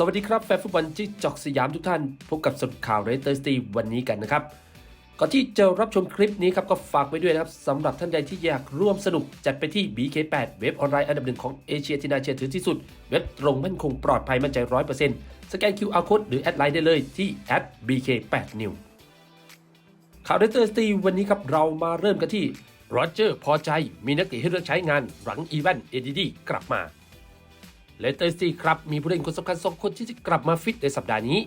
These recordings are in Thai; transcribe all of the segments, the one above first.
สวัสดีครับแฟนฟุตบอลที่จอกสยามทุกท่าน พบกับสรุปข่าวเรเตอร์สตีวันนี้กันนะครับ ก่อนที่จะรับชมคลิปนี้ครับ ก็ฝากไว้ด้วยนะครับสำหรับท่านใดที่อยากร่วมสนุก จัดไปที่ BK8 เว็บออนไลน์อันดับหนึ่งของเอเชียที่น่าเชื่อถือที่สุด เว็บตรงมั่นคงปลอดภัยมั่นใจ 100%สแกน QR Code หรือแอดไลน์ได้เลยที่ @bk8new ข่าวเรเตอร์สตีวันนี้ครับเรามาเริ่มกันที่โรเจอร์พอใจมีนักเตะให้เลือกใช้งานหลังอีเวนต์เอดีกลับมา เลสเตอร์ซิตี้ครับมีผู้เล่นคนสำคัญสองคนที่จะกลับมาฟิตในสัปดาห์นี้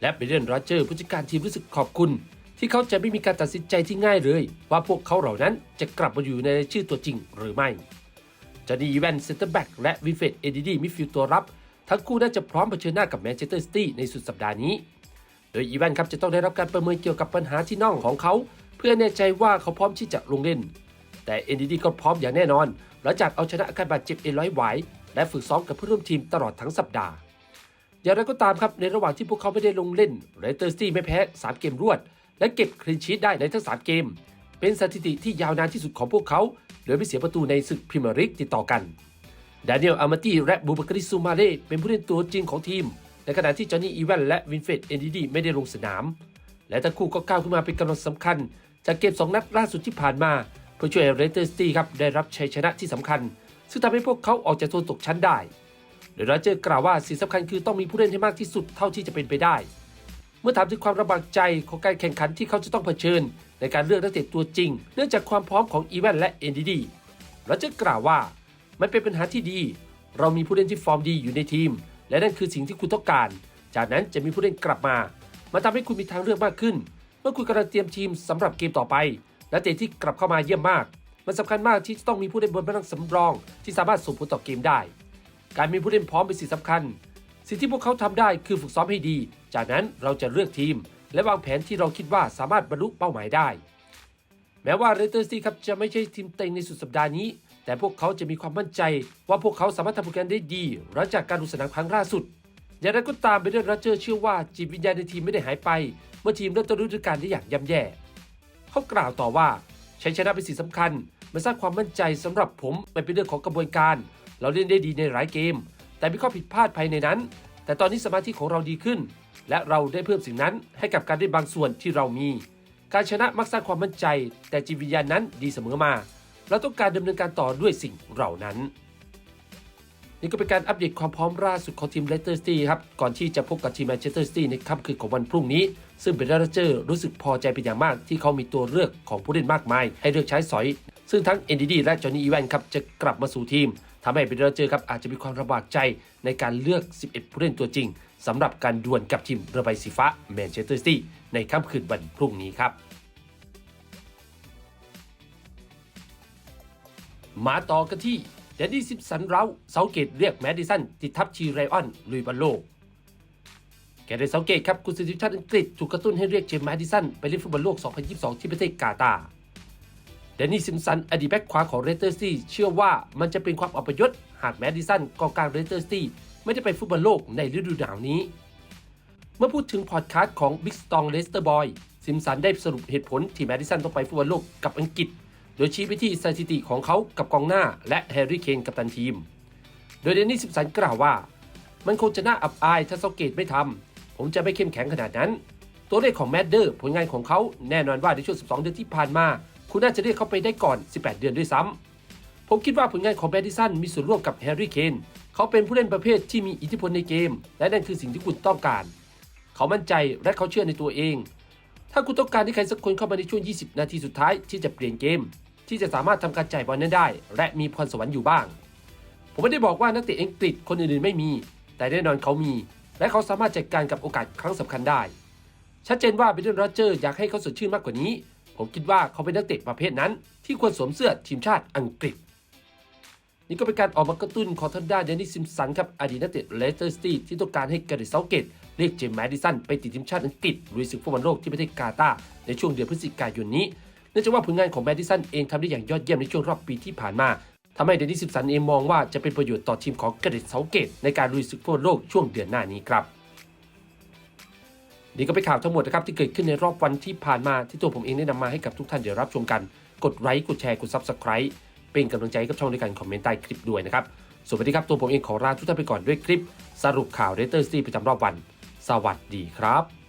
และเบรเดนโรเจอร์ผู้จัดการทีมรู้สึกขอบคุณ ที่เขาจะไม่มีการตัดสินใจที่ง่ายเลย ว่าพวกเขาเหล่านั้นจะกลับมาอยู่ในชื่อตัวจริงหรือไม่จอห์นนี่อีแวนเซนเตอร์แบ็กและวิเฟตเอดีดีมิดฟิลด์ตัวรับ ทั้งคู่น่าจะพร้อมเผชิญหน้ากับแมนเชสเตอร์ซิตี้ในสุดสัปดาห์นี้ โดยอีแวนครับจะต้องได้รับการประเมินเกี่ยวกับปัญหาที่น่องของเขา เพื่อแน่ใจว่าเขาพร้อมที่จะลงเล่น แต่เอ็นดีก็พร้อมอย่างแน่นอน หลังจากเอาชนะอาการบาดเจ็บเอร้อยไหว และฝึกซ้อมกับเพื่อนร่วมทีมตลอดทั้งสัปดาห์ อย่างไรก็ตามครับในระหว่างที่พวกเขาไม่ได้ลงเล่นเรเตอร์ซี่ไม่แพ้ 3 เกมรวด และเก็บคลีนชีตได้ในทั้ง 3 เกม เป็นสถิติที่ยาวนานที่สุดของพวกเขาโดยไม่เสียประตูในศึกพรีเมียร์ลีกติดต่อกันดานิเอลอามาตีและบูบากริซูมาเล่เป็นผู้เล่นตัวจริงของทีมในขณะที่จอห์นนี่อีแวนและวินเฟดเอนดีดีไม่ได้ลงสนาม และทั้งคู่ก็ก้าวขึ้นมาเป็นกำลังสำคัญ จากเกม 2 นัดล่าสุดที่ผ่านมา เพื่อช่วยเรเตอร์สตีครับได้รับชัยชนะที่สำคัญ ซึ่งทำให้พวกเขาออกจากโซนตกชั้นได้โดยโรเจอร์กล่าวว่าสิ่งสำคัญคือต้องมีผู้เล่นให้มากที่สุดเท่าที่จะเป็นไปได้ เมื่อถามถึงความลำบากใจของการแข่งขันที่เขาจะต้องเผชิญ ในการเลือกนักเตะตัวจริง เนื่องจากความพร้อมของอีแวนและเอ็นดีดีโรเจอร์กล่าวว่ามันเป็นปัญหาที่ดี เรามีผู้เล่นที่ฟอร์มดีอยู่ในทีม และนั่นคือสิ่งที่คุณต้องการ จากนั้นจะมีผู้เล่นกลับมา มันทำให้คุณมีทางเลือกมากขึ้น เมื่อคุณกำลังเตรียมทีมสำหรับเกมต่อไปนักเตะที่กลับเข้ามาเยี่ยมมาก มันสำคัญมากที่จะต้องมีผู้เล่นบนบัลลังสำรอง ที่สามารถส่งผลต่อเกมได้ การมีผู้เล่นพร้อมเป็นสิ่งสำคัญ สิ่งที่พวกเขาทำได้คือฝึกซ้อมให้ดี จากนั้นเราจะเลือกทีม และวางแผนที่เราคิดว่าสามารถบรรลุเป้าหมายได้ แม้ว่าเรเตอร์ซีครับจะไม่ใช่ทีมเต็งในสุดสัปดาห์นี้ แต่พวกเขาจะมีความมั่นใจ ว่าพวกเขาสามารถทำผลงานได้ดีหลังจากการดูสนามครั้งล่าสุดอย่างไรก็ตามเบเดนโรเจอร์เชื่อว่าจิตวิญญาณในทีมไม่ได้หายไป เมื่อทีมเริ่มต้นฤดูกาลได้อย่างย่ำแย่ เขากล่าวต่อว่าชัยชนะเป็นสิ่งสำคัญ มันสร้างความมั่นใจสำหรับผมมันเป็นเรื่องของกระบวนการ เราเล่นได้ดีในหลายเกม แต่มีข้อผิดพลาดภายในนั้น แต่ตอนนี้สมาธิของเราดีขึ้น และเราได้เพิ่มสิ่งนั้นให้กับการได้บางส่วนที่เรามี การชนะมักสร้างความมั่นใจ แต่จิตวิญญาณนั้นดีเสมอมา เราต้องการดำเนินการต่อด้วยสิ่งเหล่านั้น นี่ก็เป็นการอัปเดตความพร้อมล่าสุดของทีมเลสเตอร์ซิตี้ครับก่อนที่จะพบกับทีมแมนเชสเตอร์ซิตี้ในค่ำคืนของวันพรุ่งนี้ ซึ่งเป็นราเจอร์รู้สึกพอใจเป็นอย่างมากที่เขามีตัวเลือกของผู้เล่นมากมาย ให้เลือกใช้สอย ซึ่งทั้งเอ็นดีดีและจอห์นนี่อีแวนครับจะกลับมาสู่ทีมทำให้เป็นรเจอร์ครับอาจจะมีความลำบากใจในการเลือก 11 ผู้เล่นตัวจริงสำหรับการดวลกับทีมเรือใบสีฟ้าแมนเชสเตอร์ซิตี้ในค่ำคืนวันพรุ่งนี้ครับ มาต่อกันที่แดนนี่ซิมสันเราเซาเกตเรียกแมดิสันติดทัพชีไรออนลุยบอลโลกแกเรนเซาเกตครับกุนซือทีมชาติอังกฤษถูกกระตุ้นให้เรียกเจมส์แมดิสันไปเล่นฟุตบอลโลก 2022 ที่ประเทศกาตาร์ แดนนี่ซิมสันอดีตแบ็คขวาของเรเตอร์ซี่เชื่อว่ามันจะเป็นความอัปยศหากแมดดิสันกองกลางเรเตอร์ซี่ไม่ได้ไปฟุตบอลโลกในฤดูหนาวนี้ เมื่อพูดถึงพอดคาสต์ของ Big Strong Leicester Boy ซิมสันได้สรุปเหตุผลที่แมดดิสันต้องไปฟุตบอลโลกกับอังกฤษ โดยชี้ไปที่สถิติของเขากับกองหน้าและแฮร์รี่เคนกับตันทีม โดยเดนนี่สิบสันกล่าวว่า มันคงจะน่าอับอายถ้าเซาเกตไม่ทำผมจะไม่เข้มแข็งขนาดนั้น ตัวเลขของแมดเดอร์ผลงานของเขาแน่นอนว่าในช่วง 12 เดือนที่ผ่านมา คุณน่าจะเรียกเขาไปได้ก่อน 18 เดือนด้วยซ้ำผมคิดว่าผลงานของแมดดิสันมีส่วนร่วมกับแฮร์รี่เคนเขาเป็นผู้เล่นประเภทที่มีอิทธิพลในเกม และนั่นคือสิ่งที่คุณต้องการ เขามั่นใจและเขาเชื่อในตัวเอง ถ้าคุณต้องการให้ใครสักคนเข้ามาในช่วง 20 นาทีสุดท้ายที่จะเปลี่ยนเกม ที่จะสามารถทำการจ่ายบอลนั้นได้ และมีพรสวรรค์อยู่บ้าง ผมไม่ได้บอกว่านักเตะอังกฤษคนอื่นๆไม่มี แต่แน่นอนเขามี และเขาสามารถจัดการกับโอกาสครั้งสำคัญได้ ชัดเจนว่าเบรนด์โรเจอร์อยากให้เขาสดชื่นมากกว่านี้ ผมคิดว่าเขาเป็นนักเตะประเภทนั้น ที่ควรสวมเสื้อทีมชาติอังกฤษ นี่ก็เป็นการออกมากระตุ้นของทางด้าเดนนิสซิมสันครับอดีตนักเตะเลสเตอร์ซิตี้ที่ต้องการให้แกเรตเซาเกตเรียกเจมส์แมดดิสันไปติดทีมชาติอังกฤษลุยศึกฟุตบอลโลกที่ประเทศกาตาร์ในช่วงเดือนพฤศจิกายนนี้เนื่องจากว่าผลงานของแมดดิสันเองทำได้อย่างยอดเยี่ยมในช่วงรอบปีที่ผ่านมาทำให้เดนนิสซิมสันเองมองว่าจะเป็นประโยชน์ต่อทีมของแกเรตเซาเกตในการลุยศึกฟุตบอลโลกช่วงเดือนหน้านี้ครับ นี่ก็เป็นข่าวทั้งหมดนะครับที่เกิดขึ้นในรอบวันที่ผ่านมาที่ตัวผมเองได้นำมาให้กับทุกท่านเดี๋ยวรับชมกัน กดไลค์กดแชร์กดซับสไคร b ์เป็นกำลังใจให้กับช่องในการคอมเมนต์ใต้คลิปด้วยนะครับสวัสดีครับตัวผมเองขอลาทุกท่านไปก่อนด้วยคลิป สรุปข่าวเรเตอร์ซีประจำรอบวัน สวัสดีครับ